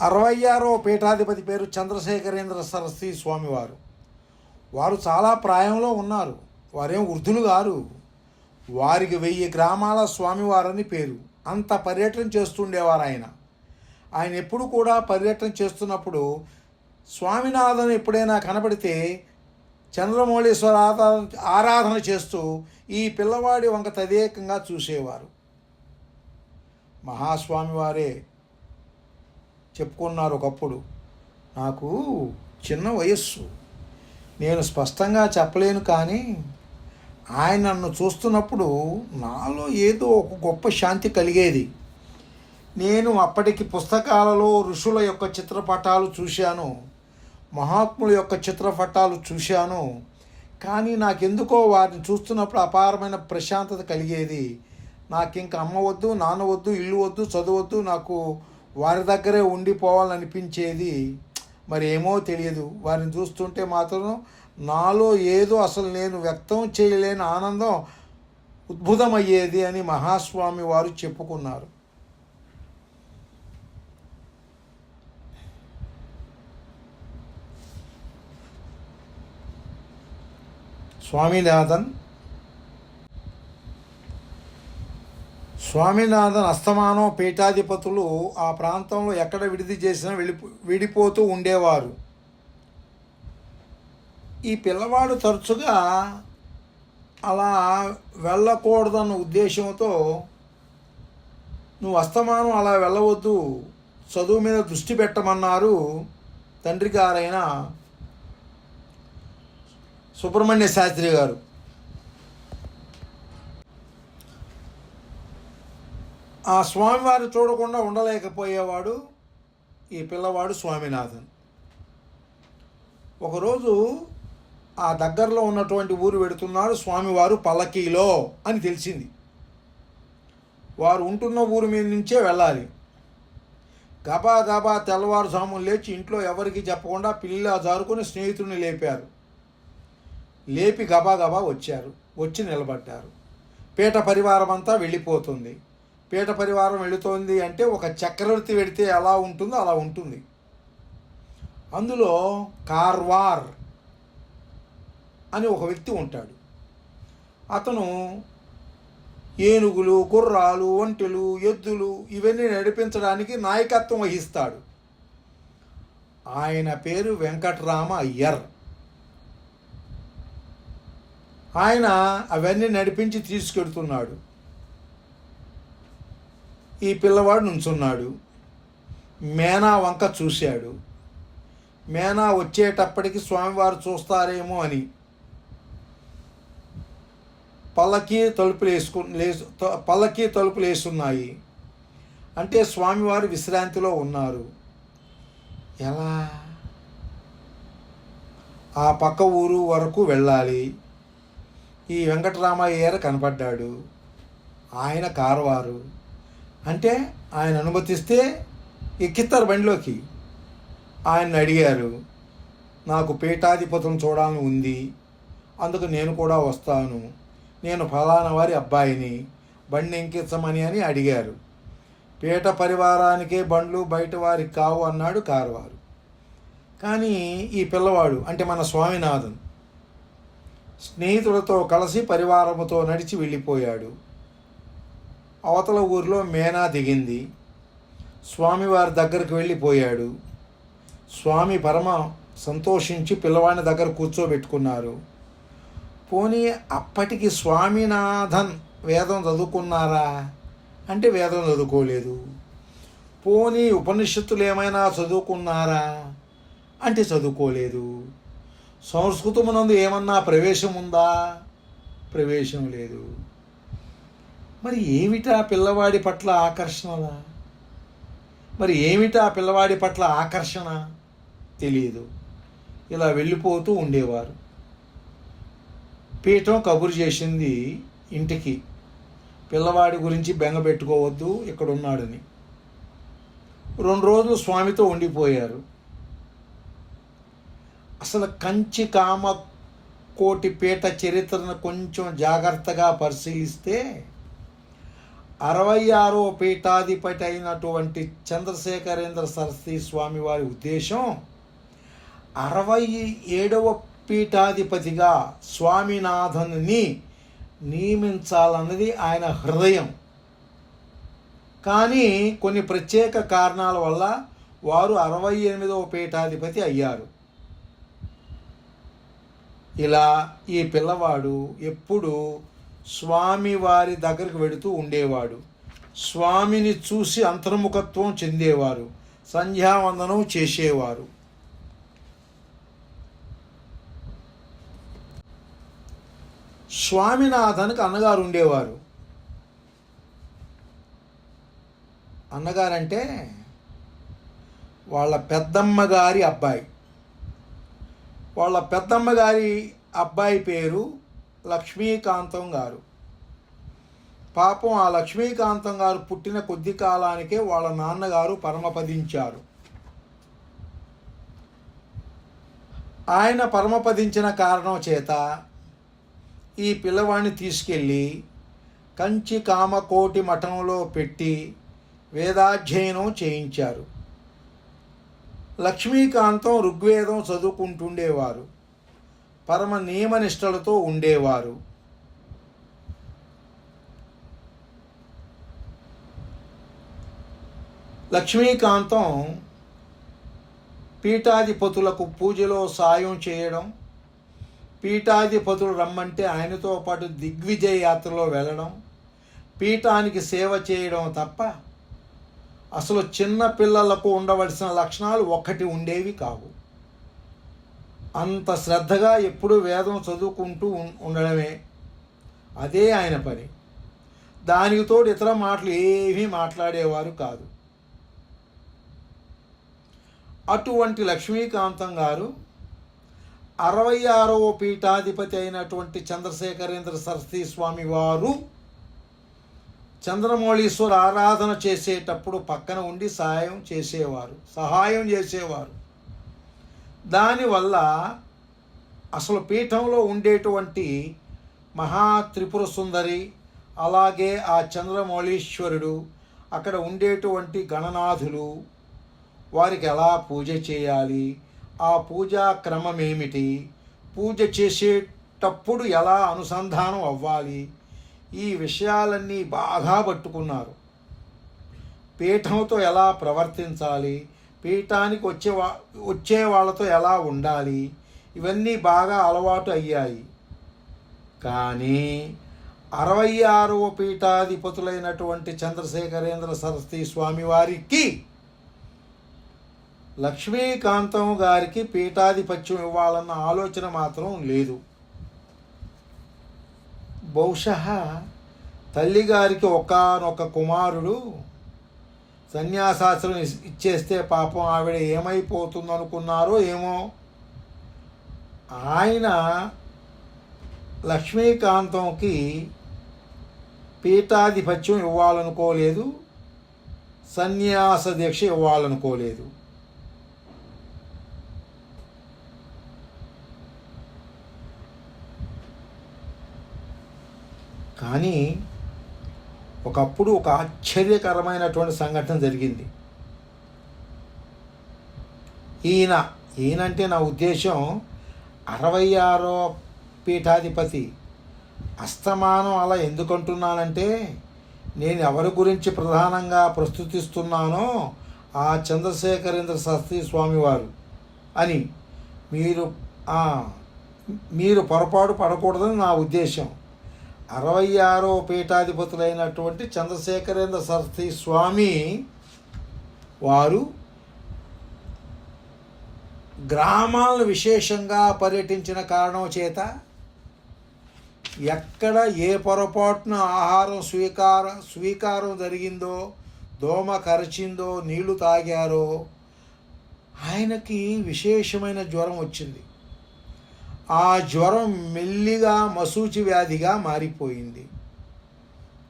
అరవై ఆరో పీఠాధిపతి పేరు చంద్రశేఖరేంద్ర సరస్వతి స్వామివారు. వారు చాలా ప్రాయంలో ఉన్నారు. వారేం వృద్ధులు గారు వారికి వెయ్యి గ్రామాల స్వామివారని పేరు. అంత పర్యటన చేస్తుండేవారు ఆయన. ఆయన ఎప్పుడు కూడా పర్యటన చేస్తున్నప్పుడు స్వామినాథన్ ఎప్పుడైనా కనబడితే చంద్రమౌళేశ్వర ఆరాధన ఆరాధన చేస్తూ ఈ పిల్లవాడి వంక తదేకంగా చూసేవారు. మహాస్వామివారే చెప్పుకున్నారు ఒకప్పుడు. నాకు చిన్న వయస్సు. నేను స్పష్టంగా చెప్పలేను కానీ ఆయన నన్ను చూస్తున్నప్పుడు నాలో ఏదో ఒక గొప్ప శాంతి కలిగేది. నేను అప్పటికి పుస్తకాలలో ఋషుల యొక్క చిత్రపటాలు చూశాను. మహాత్ముల యొక్క చిత్రపటాలు చూశాను. కానీ నాకెందుకో వారిని చూస్తున్నప్పుడు అపారమైన ప్రశాంతత కలిగేది. నాకు ఇంకా అమ్మ వద్దు నాన్న వద్దు ఇల్లు వద్దు చదువద్దు నాకు వారి దగ్గరే ఉండిపోవాలనిపించేది మరి ఏమో తెలియదు. వారిని చూస్తుంటే మాత్రం నాలో ఏదో అసలు నేను వ్యక్తం చేయలేని ఆనందం ఉద్భుతమయ్యేది అని మహాస్వామి వారు చెప్పుకున్నారు. స్వామినాథన్ స్వామినాథన్ అస్తమానం పీఠాధిపతులు ఆ ప్రాంతంలో ఎక్కడ విడిది చేసినా విడిపో విడిపోతూ ఉండేవారు. ఈ పిల్లవాడు తరచుగా అలా వెళ్ళకూడదన్న ఉద్దేశంతో నువ్వు అస్తమానం అలా వెళ్ళవద్దు చదువు మీద దృష్టి పెట్టమన్నారు తండ్రి గారైన సుబ్రహ్మణ్య శాస్త్రి గారు. ఆ స్వామివారిని చూడకుండా ఉండలేకపోయేవాడు ఈ పిల్లవాడు స్వామినాథన్. ఒకరోజు ఆ దగ్గరలో ఉన్నటువంటి ఊరు వెడుతున్నాడు స్వామివారు పల్లకీలో అని తెలిసింది. వారు ఉంటున్న ఊరు మీద నుంచే వెళ్ళాలి. గబా గబా తెల్లవారుజామున లేచి ఇంట్లో ఎవరికి చెప్పకుండా పిల్ల జారుకొని స్నేహితుడిని లేపారు. లేపి గబా గబా వచ్చారు వచ్చి నిలబడ్డారు. పీట పరివారం అంతా వెళ్ళిపోతుంది. పీట పరివారం వెళుతోంది అంటే ఒక చక్రవర్తి వెడితే ఎలా ఉంటుందో అలా ఉంటుంది. అందులో కార్వార్ అని ఒక వ్యక్తి ఉంటాడు. అతను ఏనుగులు గుర్రాలు ఒంటెలు ఎద్దులు ఇవన్నీ నడిపించడానికి నాయకత్వం వహిస్తాడు. ఆయన పేరు వెంకట్రామ అయ్యర్ ఆయన అవన్నీ నడిపించి తీసుకెడుతున్నాడు. ఈ పిల్లవాడు నుంచున్నాడు. మేనా వంక చూశాడు. మేనా వచ్చేటప్పటికి స్వామివారు చూస్తారేమో అని. పల్లకి తలుపులు వేసుకు లేసు త- పల్లకి తలుపులు వేసున్నాయి. అంటే స్వామివారు విశ్రాంతిలో ఉన్నారు. ఎలా? ఆ పక్క ఊరు వరకు వెళ్ళాలి. ఈ వెంకటరామయ్య కనపడ్డాడు. ఆయన కారవారు. అంటే ఆయన అనుమతిస్తే ఎక్కిస్తారు బండిలోకి. ఆయన అడిగారు నాకు పీఠాధిపతం చూడాలని ఉంది. అందుకు నేను కూడా వస్తాను. నేను ఫలానా వారి అబ్బాయిని బండి ఎంకించమని అని అడిగారు. పీట పరివారానికే బండ్లు బయట వారికి కావు అన్నాడు కారువారు. కానీ ఈ పిల్లవాడు అంటే మన స్వామినాథన్ స్నేహితులతో కలిసి పరివారముతో నడిచి వెళ్ళిపోయాడు. అవతల ఊరిలో మేనా దిగింది. స్వామివారి దగ్గరికి వెళ్ళిపోయాడు. స్వామి పరమ సంతోషించి పిల్లవాడిని దగ్గర కూర్చోబెట్టుకున్నారు. పోనీ అప్పటికి స్వామినాథన్ వేదం చదువుకున్నారా? అంటే వేదం చదువుకోలేదు. పోనీ ఉపనిషత్తులు ఏమైనా చదువుకున్నారా? అంటే చదువుకోలేదు. సంస్కృతమునందు ఏమన్నా ప్రవేశం ఉందా ప్రవేశం లేదు. మరి ఏమిటా పిల్లవాడి పట్ల ఆకర్షణ? మరి ఏమిటా పిల్లవాడి పట్ల ఆకర్షణ? తెలియదు ఇలా వెళ్ళిపోతూ ఉండేవారు. పీఠం కబురు చేసింది ఇంటికి. పిల్లవాడి గురించి బెంగ పెట్టుకోవద్దు ఇక్కడ ఉన్నాడని రెండు రోజులు స్వామితో ఉండిపోయారు. అసలు కంచి కామ కోటి పీఠ చరిత్రను కొంచెం జాగ్రత్తగా పరిశీలిస్తే అరవై ఆరో పీఠాధిపతి అయినటువంటి చంద్రశేఖరేంద్ర సరస్వతి స్వామి వారి ఉద్దేశం అరవై ఏడవ పీఠాధిపతిగా స్వామినాథన్ని నియమించాలన్నది ఆయన హృదయం. కానీ కొన్ని ప్రత్యేక కారణాల వల్ల వారు అరవై ఎనిమిదవ పీఠాధిపతి అయ్యారు. ఇలా ఈ పిల్లవాడు ఎప్పుడు స్వామి వారి దగ్గరికి వెడుతూ ఉండేవాడు. స్వామిని చూసి అంతర్ముఖత్వం చెందేవారు. సంధ్యావందనం చేసేవారు. స్వామినాథన్కి అన్నగారు ఉండేవారు. అన్నగారంటే వాళ్ళ పెద్దమ్మ గారి అబ్బాయి. వాళ్ళ పెద్దమ్మ గారి అబ్బాయి పేరు లక్ష్మీకాంతం గారు. పాపం ఆ లక్ష్మీకాంతం గారు పుట్టిన కొద్ది కాలానికే వాళ్ళ నాన్నగారు పరమపదించారు. ఆయన పరమపదించిన కారణం చేత ఈ పిల్లవాడిని తీసుకెళ్ళి కంచి కామకోటి మఠంలో పెట్టి వేదాధ్యయనం చేయించారు. లక్ష్మీకాంతం ఋగ్వేదం చదువుకుంటుండేవారు. పరమ నియమనిష్టలతో ఉండేవారు. లక్ష్మీకాంతం పీఠాధిపతులకు పూజలో సాయం చేయడం పీఠాధిపతులు రమ్మంటే ఆయనతో పాటు దిగ్విజయ యాత్రలో వెళ్ళడం పీఠానికి సేవ చేయడం తప్ప అసలు చిన్న పిల్లలకు ఉండవలసిన లక్షణాలు ఒక్కటి ఉండేవి కావు. అంత శ్రద్ధగా ఎప్పుడు వేదం చదువుకుంటూ ఉండడమే అదే ఆయన పని. దానికి తోడు ఇతర మాటలు ఏమీ మాట్లాడేవారు కాదు. అటువంటి లక్ష్మీకాంతం గారు అరవై ఆరవ పీఠాధిపతి అయినటువంటి చంద్రశేఖరేంద్ర సరస్వతి స్వామి వారు చంద్రమౌళీశ్వర ఆరాధన చేసేటప్పుడు పక్కన ఉండి సహాయం చేసేవారు సహాయం చేసేవారు. దానివల్ల అసలు పీఠంలో ఉండేటువంటి మహా త్రిపుర సుందరి అలాగే ఆ చంద్రమౌళీశ్వరుడు అక్కడ ఉండేటువంటి గణనాథులు వారికి ఎలా పూజ చేయాలి? ఆ పూజా క్రమం ఏమిటి పూజ చేసేటప్పుడు ఎలా అనుసంధానం అవ్వాలి? ఈ విషయాలన్నీ బాగా పట్టుకున్నారు. పీఠంతో ఎలా ప్రవర్తించాలి? పీఠానికి వచ్చే వా వచ్చే వాళ్ళతో ఎలా ఉండాలి? ఇవన్నీ బాగా అలవాటు అయ్యాయి. కానీ అరవై ఆరవ పీఠాధిపతులైనటువంటి చంద్రశేఖరేంద్ర సరస్వతి స్వామివారికి లక్ష్మీకాంతం గారికి పీఠాధిపత్యం ఇవ్వాలన్న ఆలోచన మాత్రం లేదు. బహుశా తల్లిగారికి ఒకనొక కుమారుడు సన్యాసాశ్రమం ఇచ్చేస్తే పాపం ఆవిడ ఏమైపోతుందనుకున్నారో ఏమో? ఆయన లక్ష్మీకాంతంకి పీఠాధిపత్యం ఇవ్వాలనుకోలేదు. సన్యాస దీక్ష ఇవ్వాలనుకోలేదు. కానీ ఒకప్పుడు ఒక ఆశ్చర్యకరమైనటువంటి సంఘటన జరిగింది. ఈయన ఈయనంటే నా ఉద్దేశం అరవై ఆరో పీఠాధిపతి. అస్తమానం అలా ఎందుకంటున్నానంటే నేను ఎవరి గురించి ప్రధానంగా ప్రస్తుతిస్తున్నానో ఆ చంద్రశేఖరేంద్ర శాస్త్రి స్వామివారు అని మీరు మీరు పొరపాటు పడకూడదని నా ఉద్దేశం. అరవై ఆరో పీఠాధిపతులైనటువంటి చంద్రశేఖరేంద్ర సరస్వతి స్వామి వారు గ్రామాలను విశేషంగా పర్యటించిన కారణం చేత ఎక్కడ ఏ పొరపాటున ఆహారం స్వీకార స్వీకారం జరిగిందో దోమ కరిచిందో నీళ్ళు తాగారో ఆయనకి విశేషమైన జ్వరం వచ్చింది. ఆ జ్వరం మెల్లిగా మసూచి వ్యాధిగా మారిపోయింది.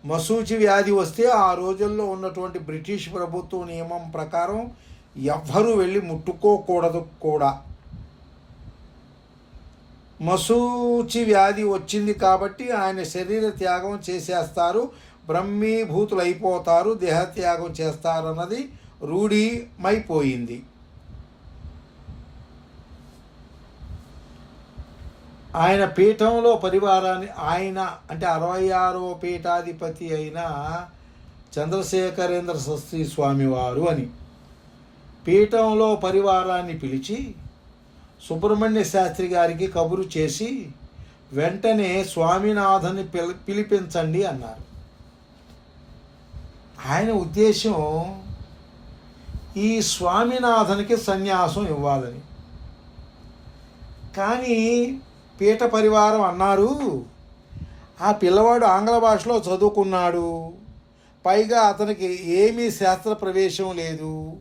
మసూచి వ్యాధి వస్తే ఆ రోజుల్లో ఉన్నటువంటి బ్రిటిష్ ప్రభుత్వ నియమం ప్రకారం ఎవ్వరూ వెళ్ళి ముట్టుకోకూడదు కూడా. మసూచి వ్యాధి వచ్చింది కాబట్టి ఆయన శరీర త్యాగం చేసేస్తారు బ్రహ్మీభూతులైపోతారు దేహత్యాగం చేస్తారన్నది రూఢిమైపోయింది. ఆయన పీఠంలో పరివారాన్ని ఆయన అంటే అరవై ఆరో పీఠాధిపతి అయిన చంద్రశేఖరేంద్ర సస్త్రీ స్వామివారు అని. పీఠంలో పరివారాన్ని పిలిచి సుబ్రహ్మణ్య శాస్త్రి గారికి కబురు చేసి వెంటనే స్వామినాథన్ని పిలి పిలిపించండి అన్నారు. ఆయన ఉద్దేశం ఈ స్వామినాథనికి సన్యాసం ఇవ్వాలని. కానీ పీఠ పరివారం అన్నారు. ఆ పిల్లవాడు ఆంగ్ల భాషలో చదువుకున్నాడు. పైగా అతనికి ఏమీ శాస్త్ర ప్రవేశం లేదు.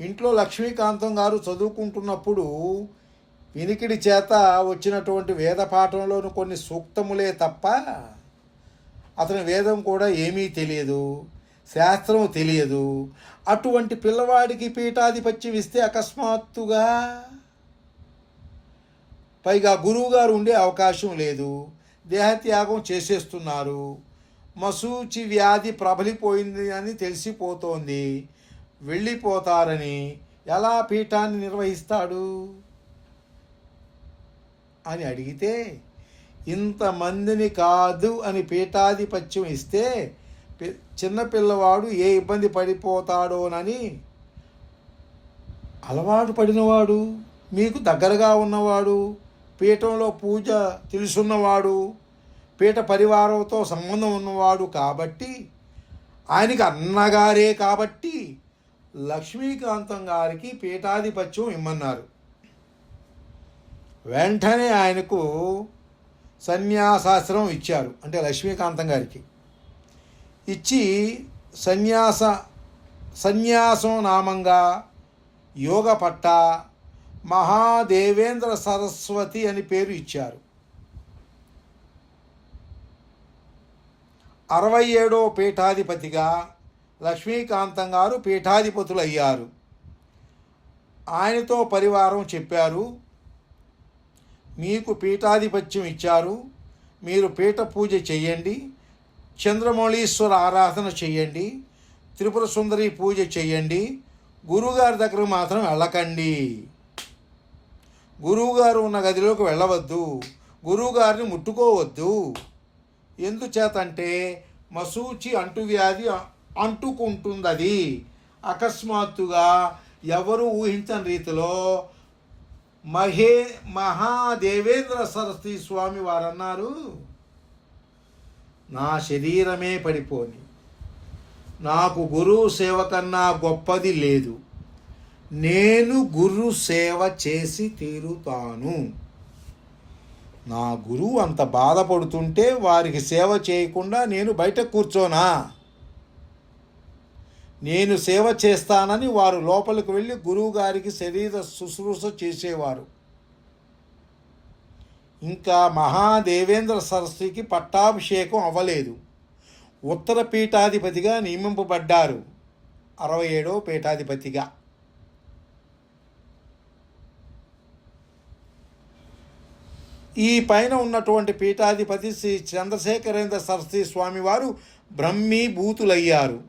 ఇంట్లో లక్ష్మీకాంతం గారు చదువుకుంటున్నప్పుడు వినికిడి చేత వచ్చినటువంటి వేద పాఠంలోని కొన్ని సూక్తములే తప్ప అతని వేదం కూడా ఏమీ తెలియదు శాస్త్రం తెలియదు. అటువంటి పిల్లవాడికి పీఠాధిపత్యం ఇస్తే అకస్మాత్తుగా పైగా గురువుగారు ఉండే అవకాశం లేదు. దేహత్యాగం చేసేస్తున్నారు. మసూచి వ్యాధి ప్రబలిపోయింది అని తెలిసిపోతోంది. వెళ్ళిపోతారని ఎలా పీఠాన్ని నిర్వహిస్తాడు? అని అడిగితే ఇంతమందిని కాదు అని పీఠాధిపత్యం ఇస్తే పి- ఏ ఇబ్బంది పడిపోతాడోనని అలవాటు పడినవాడు మీకు దగ్గరగా ఉన్నవాడు పీఠంలో పూజ తెలుసున్నవాడు పీఠ పరివారంతో సంబంధం ఉన్నవాడు కాబట్టి ఆయనకి అన్నగారే కాబట్టి లక్ష్మీకాంతం గారికి పీఠాధిపత్యం ఇమ్మన్నారు. వెంటనే ఆయనకు సన్యాసాశ్రమం ఇచ్చారు అంటే లక్ష్మీకాంతం గారికి. ఇచ్చి సన్యాస సన్యాసం నామంగా యోగ పట్ట మహాదేవేంద్ర సరస్వతి అని పేరు ఇచ్చారు. అరవై ఏడో పీఠాధిపతిగా లక్ష్మీకాంతం గారు పీఠాధిపతులు అయ్యారు ఆయనతో పరివారం చెప్పారు. మీకు పీఠాధిపత్యం ఇచ్చారు. మీరు పీఠ పూజ చేయండి. చంద్రమౌళీశ్వర ఆరాధన చేయండి. త్రిపుర సుందరి పూజ చేయండి. గురువుగారి దగ్గర మాత్రం వెళ్ళకండి. గురువుగారు ఉన్న గదిలోకి వెళ్ళవద్దు. గురువుగారిని ముట్టుకోవద్దు. ఎందుచేతంటే మసూచి అంటువ్యాధి అంటుకుంటుంది అది అకస్మాత్తుగా ఎవరు ఊహించని రీతిలో మహే మహాదేవేంద్ర సరస్వతి స్వామి వారు అన్నారు నా శరీరమే పడిపోని. నాకు గురువు సేవ కన్నా గొప్పది లేదు. నేను గురు సేవ చేసి తీరుతాను. నా గురువు అంత బాధపడుతుంటే వారికి సేవ చేయకుండా నేను బయట కూర్చోనా? నేను సేవ చేస్తానని వారు లోపలికి వెళ్ళి గురువు గారికి శరీర శుశ్రూష చేసేవారు. ఇంకా మహాదేవేంద్ర సరస్వతికి పట్టాభిషేకం అవ్వలేదు. ఉత్తర పీఠాధిపతిగా నియమింపబడ్డారు. అరవై ఏడో పీఠాధిపతిగా. ఈ పైన ఉన్నటువంటి పీఠాధిపతి శ్రీ చంద్రశేఖరేంద్ర సరస్వతి స్వామి వారు బ్రహ్మీభూతులయ్యారు.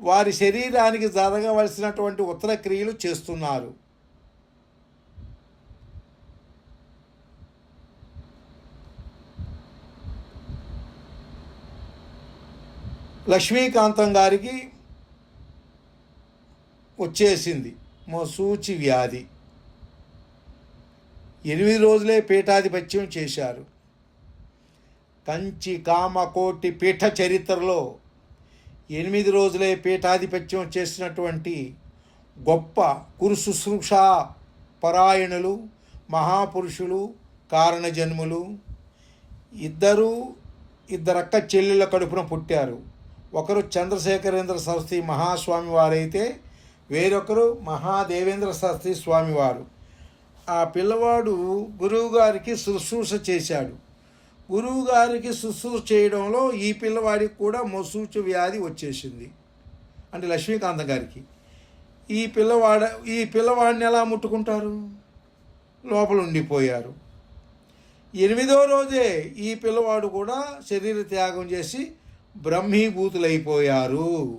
వారి శరీరానికి జరగవలసినటువంటి ఉత్తర క్రియలు చేస్తున్నారు. లక్ష్మీకాంతం గారికి వచ్చేసింది. మసూచి వ్యాధి. ఎనిమిది రోజులే పీఠాధిపత్యం చేశారు. కంచి కామకోటి పీఠ చరిత్రలో ఎనిమిది రోజులే పీఠాధిపత్యం చేసినటువంటి గొప్ప కురు శుశ్రూష పరాయణులు మహాపురుషులు కారణజన్ములు ఇద్దరు ఇద్దరక్క చెల్లెళ్ళ కడుపున పుట్టారు. ఒకరు చంద్రశేఖరేంద్ర సరస్వతి మహాస్వామి వారైతే వేరొకరు మహాదేవేంద్ర సరస్వతి స్వామివారు. ఆ పిల్లవాడు గురువుగారికి శుశ్రూష చేశాడు. గురువుగారికి శుశ్రూష చేయడంలో ఈ పిల్లవాడికి కూడా మొసూచు వ్యాధి వచ్చేసింది. అంటే లక్ష్మీకాంత గారికి. ఈ పిల్లవాడ ఈ పిల్లవాడిని ఎలా ముట్టుకుంటారు? లోపల ఉండిపోయారు. ఎనిమిదో రోజే ఈ పిల్లవాడు కూడా శరీర త్యాగం చేసి బ్రహ్మీభూతులైపోయారు.